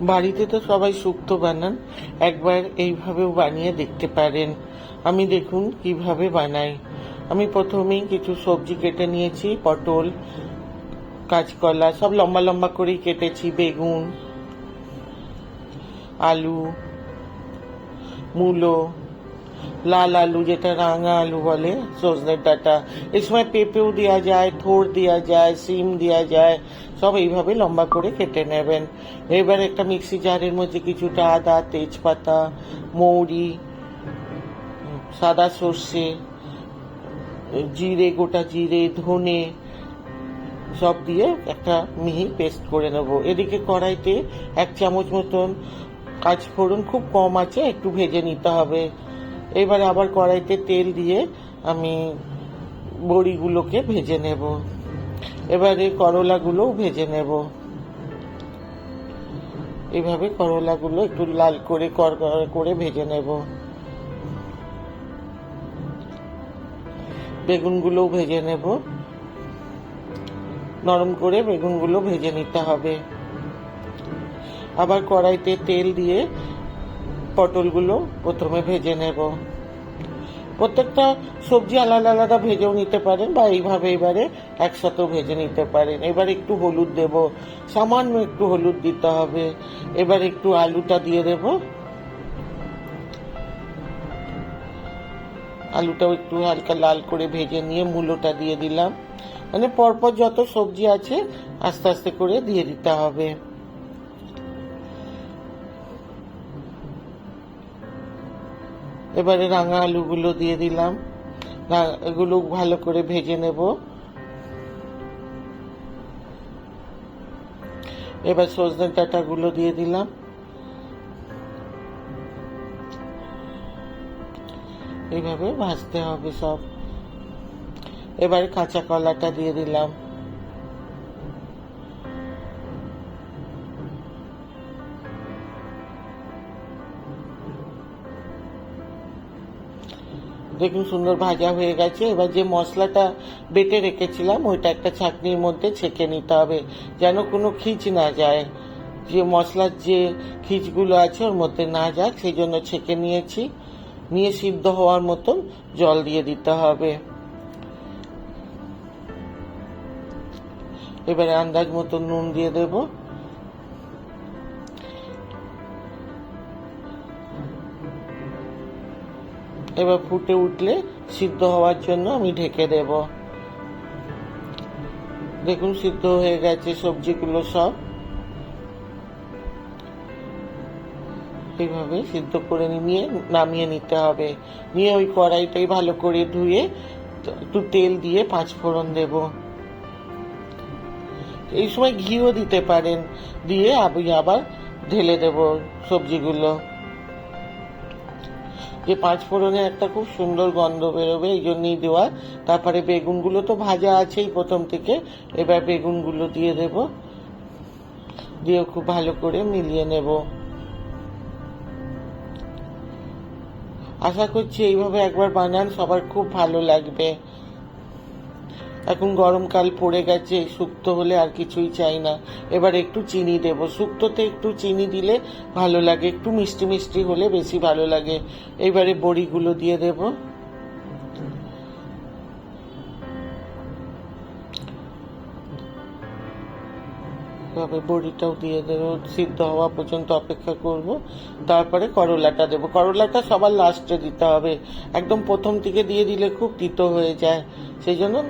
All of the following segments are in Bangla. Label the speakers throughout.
Speaker 1: বাড়িতে তো সবাই শুক্তো বানান, একবার এইভাবেও বানিয়ে দেখতে পারেন। আমি দেখুন কীভাবে বানাই। আমি প্রথমেই কিছু সবজি কেটে নিয়েছি, পটল, কাঁচকলা, সব লম্বা লম্বা করেই কেটেছি, বেগুন, আলু, মূলো, লাল আলু যেটা রাঙা আলু বলে সজনের ডাটা। এই সময় পেঁপেও দেওয়া যায় থোর দেওয়া যায়, সিম দেওয়া যায় সব এইভাবে লম্বা করে কেটে নেবেন। এবার একটা মিক্সি জারের মধ্যে কিছুটা আদা, তেজপাতা, মৌরি, সাদা সর্ষে, জিরে, গোটা জিরে, ধনে, সব দিয়ে একটা মিহি পেস্ট করে নেব। এদিকে কড়াইতে এক চামচ মতন কাজ কাঁচফোড়ন খুব কম আছে, একটু ভেজে নিতে হবে। এবারে আবার কড়াইতে তেল দিয়ে আমি বড়িগুলোকে ভেজে নেব। এবারে করলাগুলোও ভেজে নেব। এইভাবে করলাগুলো একটু লাল করে কড়কড়া করে ভেজে নেব। বেগুনগুলোও ভেজে নেব। নরম করে বেগুনগুলো ভেজে নিতে হবে। আবার কড়াইতে তেল দিয়ে পটলগুলো প্রথমে ভেজে নেব। প্রত্যেকটা সবজি আলাদা আলাদা ভেজেও নিতে পারেন বা এইভাবে এবারে একসাথেও ভেজে নিতে পারেন। এবার একটু হলুদ দেব, সামান্য একটু হলুদ দিতে হবে। এবার একটু আলুটা দিয়ে দেব। আলুটাও একটু হালকা লাল করে ভেজে নিয়ে মূলোটা দিয়ে দিলাম। মানে পরপর যত সবজি আছে, আস্তে আস্তে করে দিয়ে দিতে হবে। এবারে রাঙা আলুগুলো দিয়ে দিলাম। এগুলো ভালো করে ভেজে নেব। এবার সজনে ডাঁটাগুলো দিয়ে দিলাম। এইভাবে ভাজতে হবে সব। এবারে কাঁচা কলাটা দিয়ে দিলাম। দেখুন সুন্দর ভাজা হয়ে গেছে। এবার যে মশলাটা বেটে রেখেছিলাম, ওইটা একটা ছাঁকনির মধ্যে ছেঁকে নিতে হবে, যেন কোনো খিচ না যায়। যে মশলার যে খিচগুলো আছে, ওর মধ্যে না যাক সেই জন্য ছেঁকে নিয়েছি। নিয়ে সিদ্ধ হওয়ার মতন জল দিয়ে দিতে হবে। এবারে আন্দাজ মতো নুন দিয়ে দেবো। এবার ফুটে উঠলে সিদ্ধ হওয়ার জন্য আমি ঢেকে দেব। দেখুন, সিদ্ধ হয়ে গেছে সবজিগুলো সব। এইভাবে সিদ্ধ করে নিয়ে নামিয়ে নিতে হবে। নিয়ে ওই কড়াইটাই ভালো করে ধুয়ে একটু তেল দিয়ে পাঁচ ফোড়ন দেব। এই সময় ঘিও দিতে পারেন। দিয়ে আমি আবার ঢেলে দেব সবজিগুলো। যে পাঁচ ফোড়নে একটা খুব সুন্দর গন্ধ বেরোবে, এই জন্যই দেওয়া। তারপরে বেগুনগুলো তো ভাজা আছেই প্রথম থেকে। এবার বেগুনগুলো দিয়ে দেব। দিয়ে খুব ভালো করে মিলিয়ে নেব। আশা করছি এইভাবে একবার বানান, সবার খুব ভালো লাগবে। এখন গরমকাল পড়ে গেছে, শুক্তো হলে আর কিছুই চাই না। এবার একটু চিনি দেব। শুক্তোতে একটু চিনি দিলে ভালো লাগে, একটু মিষ্টি মিষ্টি হলে বেশি ভালো লাগে। এবারে বড়িগুলো দিয়ে দেব। এভাবে বড়িটাও দিয়ে দেবো। সিদ্ধ হওয়া পর্যন্ত অপেক্ষা করব। তারপরে করলাটা দেবো। করলাটা সবার লাস্টে দিতে হবে। একদম প্রথম থেকে দিয়ে দিলে খুব তিতো হয়ে যায়। সেই জন্য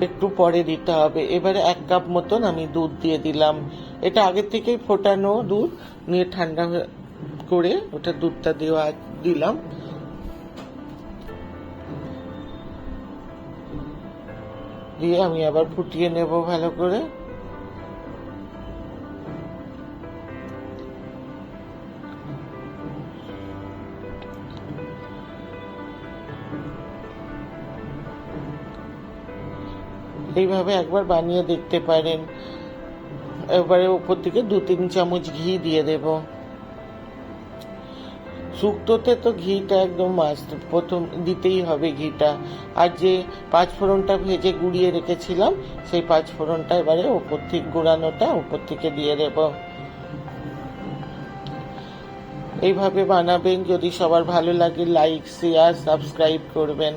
Speaker 1: একটু পরে দিতে হবে। এবারে এক কাপ মতন আমি দুধ দিয়ে দিলাম। এটা আগে থেকেই ফোটানো দুধ। নিয়ে ঠান্ডা করে ওটা দুধটা দেওয়া দিলাম। দিয়ে আমি আবার ফুটিয়ে নেব ভালো করে। এইভাবে একবার বানিয়ে দেখতে পারেন। এবারে উপর থেকে দু তিন চামচ ঘি দিয়ে দেব। শুক্তোতে তো ঘিটা একদম মাস্ট প্রথম দিতেই হবে ঘিটা। আর যে পাঁচ ফোড়নটা ভেজে গুঁড়িয়ে রেখেছিলাম, সেই পাঁচ ফোড়নটা এবারে ওপর থেকে গুঁড়ানোটা ওপর থেকে দিয়ে দেব। এইভাবে বানাবেন। যদি সবার ভালো লাগে লাইক শেয়ার সাবস্ক্রাইব করবেন।